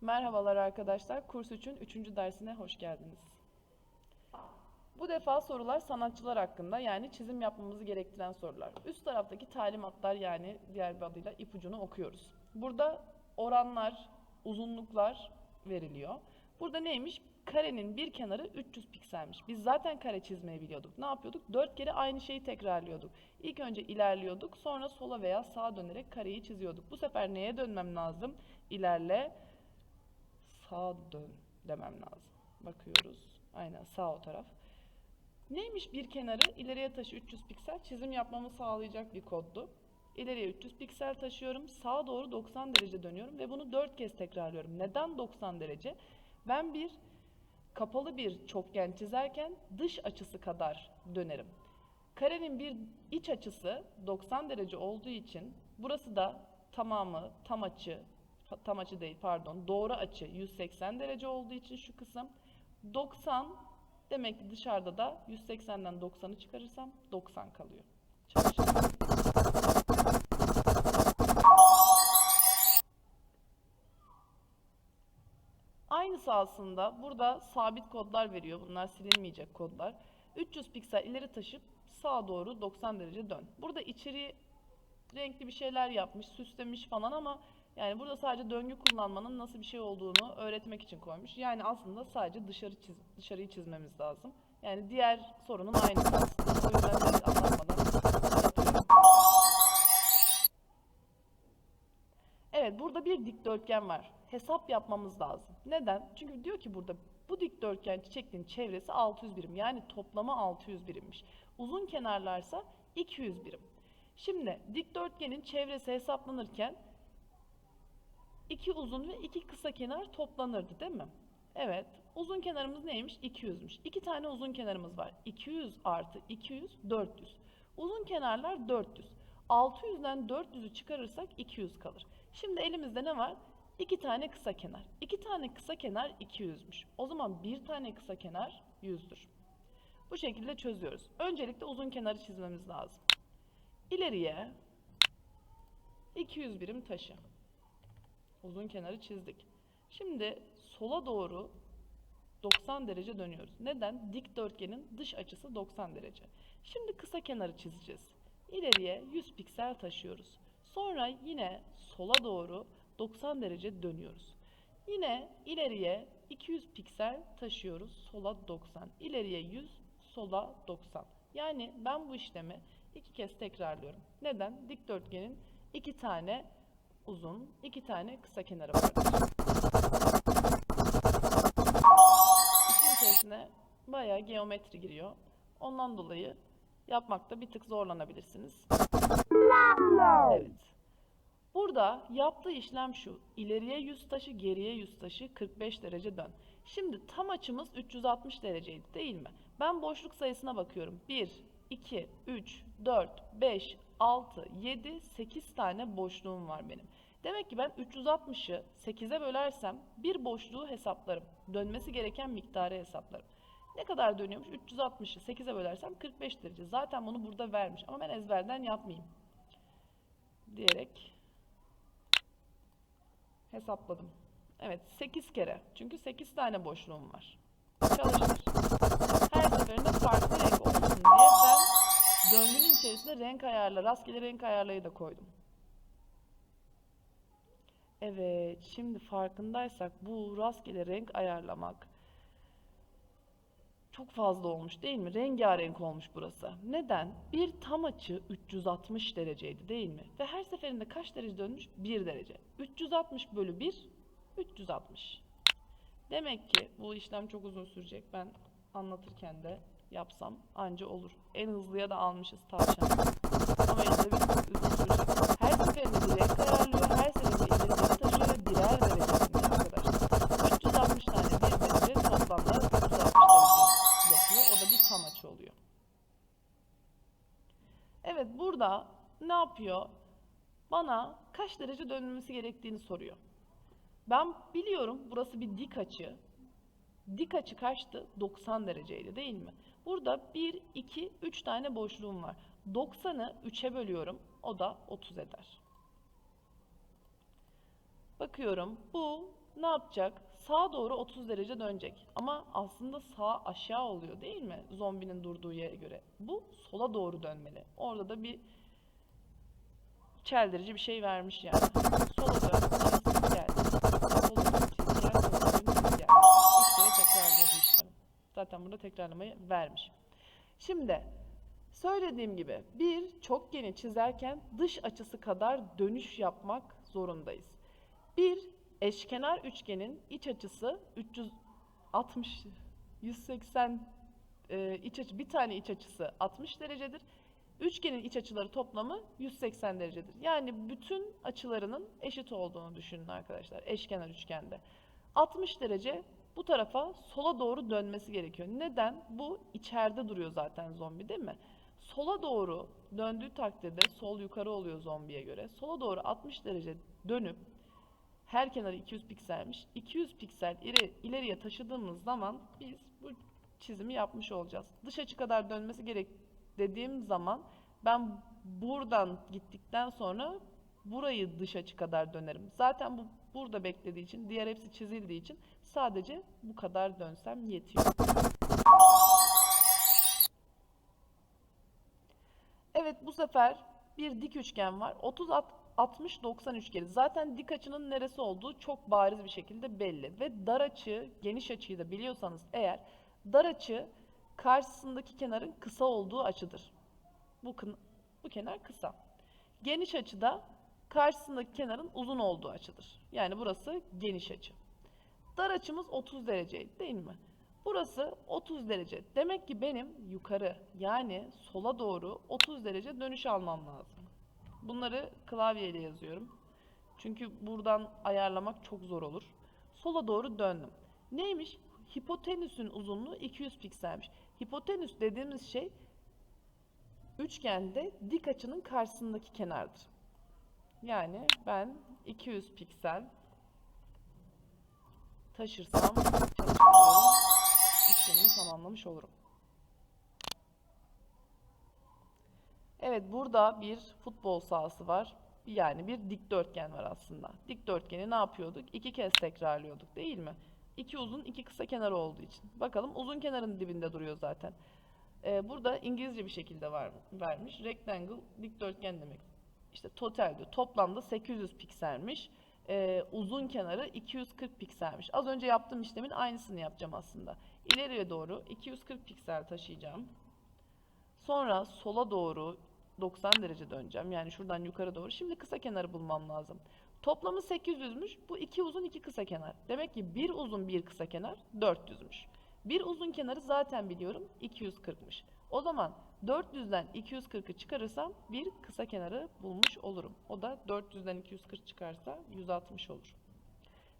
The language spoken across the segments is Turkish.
Merhabalar arkadaşlar. Kurs 3'ün 3. dersine hoş geldiniz. Bu defa sorular sanatçılar hakkında yani çizim yapmamızı gerektiren sorular. Üst taraftaki talimatlar yani diğer bir adıyla ipucunu okuyoruz. Burada oranlar, uzunluklar veriliyor. Burada neymiş? Karenin bir kenarı 300 pikselmiş. Biz zaten kare çizmeyi biliyorduk. Ne yapıyorduk? Dört kere aynı şeyi tekrarlıyorduk. İlk önce ilerliyorduk, sonra sola veya sağa dönerek kareyi çiziyorduk. Bu sefer neye dönmem lazım? İlerle, sağa dön demem lazım. Bakıyoruz. Aynen sağ o taraf. Neymiş bir kenarı ileriye taşı 300 piksel çizim yapmamı sağlayacak bir koddu. İleriye 300 piksel taşıyorum. Sağa doğru 90 derece dönüyorum ve bunu 4 kez tekrarlıyorum. Neden 90 derece? Ben bir kapalı bir çokgen çizerken dış açısı kadar dönerim. Karenin bir iç açısı 90 derece olduğu için burası da tamamı tam açı tam açı değil pardon doğru açı 180 derece olduğu için şu kısım 90 demek ki dışarıda da 180'den 90'ı çıkarırsam 90 kalıyor. Çalışalım. Aynısı aslında burada sabit kodlar veriyor. Bunlar silinmeyecek kodlar. 300 piksel ileri taşıp sağa doğru 90 derece dön. Burada içeri renkli bir şeyler yapmış, süslemiş falan ama yani burada sadece döngü kullanmanın nasıl bir şey olduğunu öğretmek için koymuş. Yani aslında sadece dışarı çiz, dışarıyı çizmemiz lazım. Yani diğer sorunun aynısı aslında. O yüzden anlatmadan. Evet, burada bir dikdörtgen var. Hesap yapmamız lazım. Neden? Çünkü diyor ki burada bu dikdörtgen çiçekliğin çevresi 600 birim. Yani toplamı 600 birimmiş. Uzun kenarlarsa 200 birim. Şimdi dikdörtgenin çevresi hesaplanırken iki uzun ve iki kısa kenar toplanırdı değil mi? Evet. Uzun kenarımız neymiş? 200'müş. İki tane uzun kenarımız var. 200 artı 200, 400. Uzun kenarlar 400. 600'den 400'ü çıkarırsak 200 kalır. Şimdi elimizde ne var? İki tane kısa kenar. İki tane kısa kenar 200'müş. O zaman bir tane kısa kenar 100'dür. Bu şekilde çözüyoruz. Öncelikle uzun kenarı çizmemiz lazım. İleriye 200 birim taşı. Uzun kenarı çizdik. Şimdi sola doğru 90 derece dönüyoruz. Neden? Dikdörtgenin dış açısı 90 derece. Şimdi kısa kenarı çizeceğiz. İleriye 100 piksel taşıyoruz. Sonra yine sola doğru 90 derece dönüyoruz. Yine ileriye 200 piksel taşıyoruz. Sola 90. İleriye 100, sola 90. Yani ben bu işlemi iki kez tekrarlıyorum. Neden? Dikdörtgenin iki tane uzun, iki tane kısa kenarı vardır. İşin içerisine bayağı geometri giriyor. Ondan dolayı yapmakta bir tık zorlanabilirsiniz. Evet. Burada yaptığı işlem şu. İleriye 100 taşı, geriye 100 taşı 45 derece dön. Şimdi tam açımız 360 dereceydi değil mi? Ben boşluk sayısına bakıyorum. 1, 2, 3, 4, 5, 6, 7, 8 tane boşluğum var benim. Demek ki ben 360'ı 8'e bölersem bir boşluğu hesaplarım. Dönmesi gereken miktarı hesaplarım. Ne kadar dönüyormuş? 360'ı 8'e bölersem 45 derece. Zaten bunu burada vermiş ama ben ezberden yapmayayım. Diyerek hesapladım. Evet 8 kere. Çünkü 8 tane boşluğum var. Çalışır. Her seferinde farklı renk olsun diye ben döngünün içerisine renk ayarla, rastgele renk ayarlayı da koydum. Evet, şimdi farkındaysak bu rastgele renk ayarlamak çok fazla olmuş değil mi? Rengarenk olmuş burası. Neden? Bir tam açı 360 dereceydi değil mi? Ve her seferinde kaç derece dönmüş? 1 derece. 360 bölü 1, 360. Demek ki bu işlem çok uzun sürecek. Ben anlatırken de yapsam anca olur. En hızlıya da almışız tavşanı. Ama de bir uzun. Her seferinde bir renk ayarlıyor. Her seferinde ileri taşıyor ve birer derecesinde arkadaşlar. 360 tane bir derece toplamda 360 derece yapıyor. O da bir tam açı oluyor. Evet burada ne yapıyor? Bana kaç derece dönmesi gerektiğini soruyor. Ben biliyorum burası bir dik açı. Dik açı kaçtı? 90 dereceydi değil mi? Burada 1, 2, 3 tane boşluğum var. 90'ı 3'e bölüyorum. O da 30 eder. Bakıyorum bu ne yapacak? Sağa doğru 30 derece dönecek. Ama aslında sağ aşağı oluyor değil mi? Zombinin durduğu yere göre. Bu sola doğru dönmeli. Orada da bir çeldirici bir şey vermiş yani. Sola Zaten burada tekrarlamayı vermiş. Şimdi söylediğim gibi bir çokgeni çizerken dış açısı kadar dönüş yapmak zorundayız. Bir eşkenar üçgenin iç açısı 360 180 e, iç açı bir tane iç açısı 60 derecedir. Üçgenin iç açıları toplamı 180 derecedir. Yani bütün açılarının eşit olduğunu düşünün arkadaşlar eşkenar üçgende. 60 derece bu tarafa sola doğru dönmesi gerekiyor. Neden? Bu içeride duruyor zaten zombi değil mi? Sola doğru döndüğü takdirde sol yukarı oluyor zombiye göre. Sola doğru 60 derece dönüp her kenarı 200 pikselmiş. 200 piksel ileri, ileriye taşıdığımız zaman biz bu çizimi yapmış olacağız. Dış açı kadar dönmesi gerek dediğim zaman ben buradan gittikten sonra burayı dış açı kadar dönerim. Zaten bu burada beklediği için, diğer hepsi çizildiği için sadece bu kadar dönsem yetiyor. Evet bu sefer bir dik üçgen var. 30 60 90 üçgeni. Zaten dik açının neresi olduğu çok bariz bir şekilde belli ve dar açı, geniş açıyı da biliyorsanız eğer dar açı karşısındaki kenarın kısa olduğu açıdır. Bu bu kenar kısa. Geniş açıda karşısındaki kenarın uzun olduğu açıdır. Yani burası geniş açı. Dar açımız 30 derece değil mi? Burası 30 derece. Demek ki benim yukarı yani sola doğru 30 derece dönüş almam lazım. Bunları klavyeyle yazıyorum. Çünkü buradan ayarlamak çok zor olur. Sola doğru döndüm. Neymiş? Hipotenüsün uzunluğu 200 pikselmiş. Hipotenüs dediğimiz şey üçgende dik açının karşısındaki kenardır. Yani ben 200 piksel taşırsam işlemimi tamamlamış olurum. Evet burada bir futbol sahası var. Yani bir dikdörtgen var aslında. Dikdörtgeni ne yapıyorduk? İki kez tekrarlıyorduk değil mi? İki uzun iki kısa kenarı olduğu için. Bakalım uzun kenarın dibinde duruyor zaten. Ee, burada İngilizce bir şekilde var, vermiş. Rectangle dikdörtgen demek. İşte total diyor. Toplamda 800 pikselmiş. Ee, uzun kenarı 240 pikselmiş. Az önce yaptığım işlemin aynısını yapacağım aslında. İleriye doğru 240 piksel taşıyacağım. Sonra sola doğru 90 derece döneceğim. Yani şuradan yukarı doğru. Şimdi kısa kenarı bulmam lazım. Toplamı 800'müş. Bu iki uzun iki kısa kenar. Demek ki bir uzun bir kısa kenar 400'müş. Bir uzun kenarı zaten biliyorum 240'mış. O zaman 400'den 240'ı çıkarırsam bir kısa kenarı bulmuş olurum. O da 400'den 240 çıkarsa 160 olur.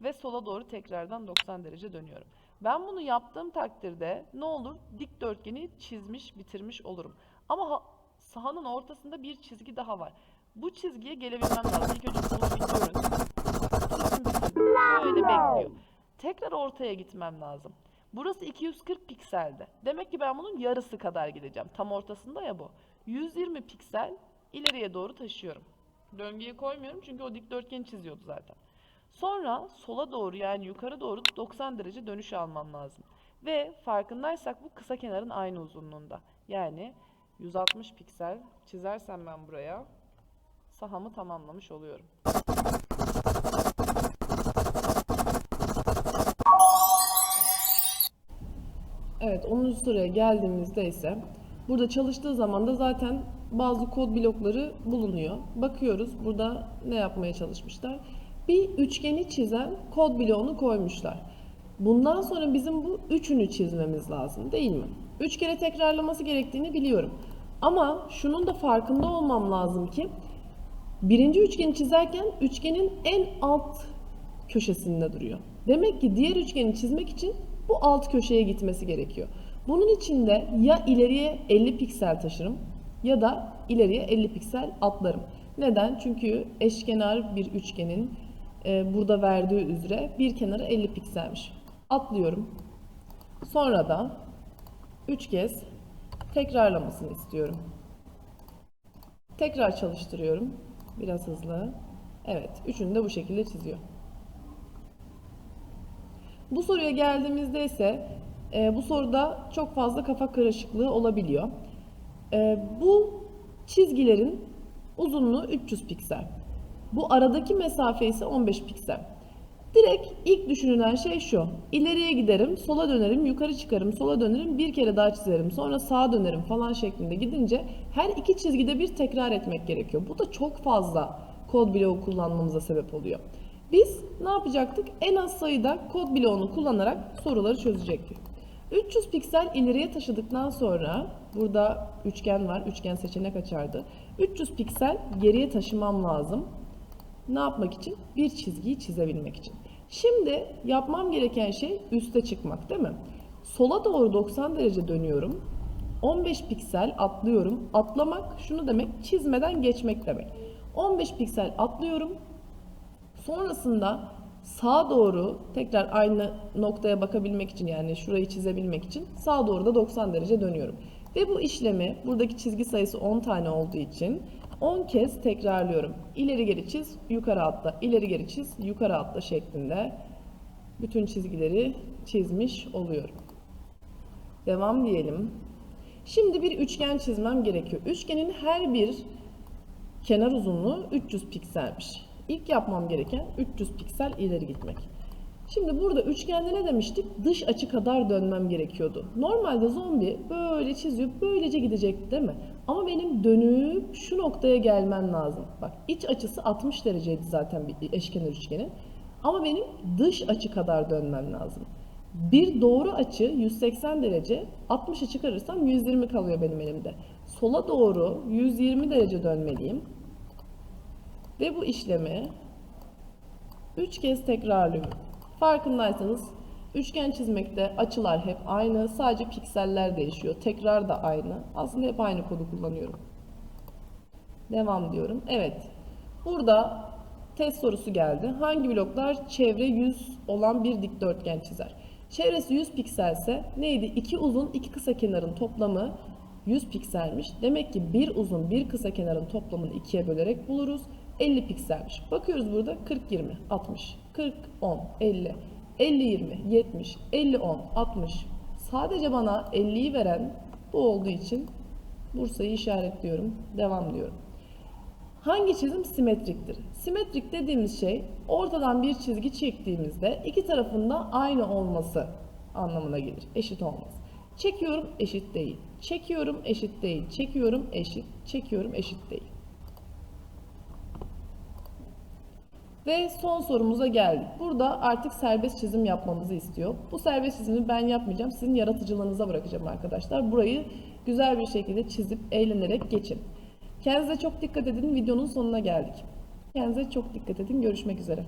Ve sola doğru tekrardan 90 derece dönüyorum. Ben bunu yaptığım takdirde ne olur? Dikdörtgeni çizmiş, bitirmiş olurum. Ama sahanın ortasında bir çizgi daha var. Bu çizgiye gelebilmem lazım. İlk önce bunu biliyorum. Böyle bekliyor. Tekrar ortaya gitmem lazım. Burası 240 pikseldi. Demek ki ben bunun yarısı kadar gideceğim. Tam ortasında ya bu. 120 piksel ileriye doğru taşıyorum. Döngüye koymuyorum çünkü o dikdörtgeni çiziyordu zaten. Sonra sola doğru yani yukarı doğru 90 derece dönüş almam lazım. Ve farkındaysak bu kısa kenarın aynı uzunluğunda. Yani 160 piksel çizersem ben buraya sahamı tamamlamış oluyorum. Evet 10. sıraya geldiğimizde ise burada çalıştığı zaman da zaten bazı kod blokları bulunuyor. Bakıyoruz burada ne yapmaya çalışmışlar. Bir üçgeni çizen kod bloğunu koymuşlar. Bundan sonra bizim bu üçünü çizmemiz lazım değil mi? Üç kere tekrarlaması gerektiğini biliyorum. Ama şunun da farkında olmam lazım ki birinci üçgeni çizerken üçgenin en alt köşesinde duruyor. Demek ki diğer üçgeni çizmek için bu alt köşeye gitmesi gerekiyor. Bunun için de ya ileriye 50 piksel taşırım ya da ileriye 50 piksel atlarım. Neden? Çünkü eşkenar bir üçgenin e, burada verdiği üzere bir kenarı 50 pikselmiş. Atlıyorum. Sonra da 3 kez tekrarlamasını istiyorum. Tekrar çalıştırıyorum. Biraz hızlı. Evet, üçünü de bu şekilde çiziyor. Bu soruya geldiğimizde ise e, bu soruda çok fazla kafa karışıklığı olabiliyor. E, bu çizgilerin uzunluğu 300 piksel. Bu aradaki mesafe ise 15 piksel. Direkt ilk düşünülen şey şu. İleriye giderim, sola dönerim, yukarı çıkarım, sola dönerim, bir kere daha çizerim, sonra sağa dönerim falan şeklinde gidince her iki çizgide bir tekrar etmek gerekiyor. Bu da çok fazla kod bloğu kullanmamıza sebep oluyor. Biz ne yapacaktık? En az sayıda kod bloğunu kullanarak soruları çözecektik. 300 piksel ileriye taşıdıktan sonra burada üçgen var. Üçgen seçenek açardı. 300 piksel geriye taşımam lazım. Ne yapmak için? Bir çizgiyi çizebilmek için. Şimdi yapmam gereken şey üste çıkmak değil mi? Sola doğru 90 derece dönüyorum. 15 piksel atlıyorum. Atlamak şunu demek çizmeden geçmek demek. 15 piksel atlıyorum. Sonrasında sağa doğru tekrar aynı noktaya bakabilmek için yani şurayı çizebilmek için sağa doğru da 90 derece dönüyorum. Ve bu işlemi buradaki çizgi sayısı 10 tane olduğu için 10 kez tekrarlıyorum. İleri geri çiz, yukarı atla, ileri geri çiz, yukarı atla şeklinde bütün çizgileri çizmiş oluyorum. Devam diyelim. Şimdi bir üçgen çizmem gerekiyor. Üçgenin her bir kenar uzunluğu 300 pikselmiş. İlk yapmam gereken 300 piksel ileri gitmek. Şimdi burada üçgende ne demiştik? Dış açı kadar dönmem gerekiyordu. Normalde zombi böyle çiziyor, böylece gidecek değil mi? Ama benim dönüp şu noktaya gelmem lazım. Bak iç açısı 60 dereceydi zaten bir eşkenar üçgenin. Ama benim dış açı kadar dönmem lazım. Bir doğru açı 180 derece, 60'ı çıkarırsam 120 kalıyor benim elimde. Sola doğru 120 derece dönmeliyim. Ve bu işlemi 3 kez tekrarlıyorum. Farkındaysanız üçgen çizmekte açılar hep aynı. Sadece pikseller değişiyor. Tekrar da aynı. Aslında hep aynı kodu kullanıyorum. Devam diyorum. Evet. Burada test sorusu geldi. Hangi bloklar çevre 100 olan bir dikdörtgen çizer? Çevresi 100 pikselse neydi? İki uzun iki kısa kenarın toplamı 100 pikselmiş. Demek ki bir uzun bir kısa kenarın toplamını ikiye bölerek buluruz. 50 pikselmiş. Bakıyoruz burada 40 20 60 40 10 50 50 20 70 50 10 60. Sadece bana 50'yi veren bu olduğu için Bursa'yı işaretliyorum. Devam diyorum. Hangi çizim simetriktir? Simetrik dediğimiz şey ortadan bir çizgi çektiğimizde iki tarafında aynı olması anlamına gelir. Eşit olmaz. Çekiyorum eşit değil. Çekiyorum eşit değil. Çekiyorum eşit. Çekiyorum eşit değil. Ve son sorumuza geldik. Burada artık serbest çizim yapmamızı istiyor. Bu serbest çizimi ben yapmayacağım. Sizin yaratıcılığınıza bırakacağım arkadaşlar. Burayı güzel bir şekilde çizip eğlenerek geçin. Kendinize çok dikkat edin. Videonun sonuna geldik. Kendinize çok dikkat edin. Görüşmek üzere.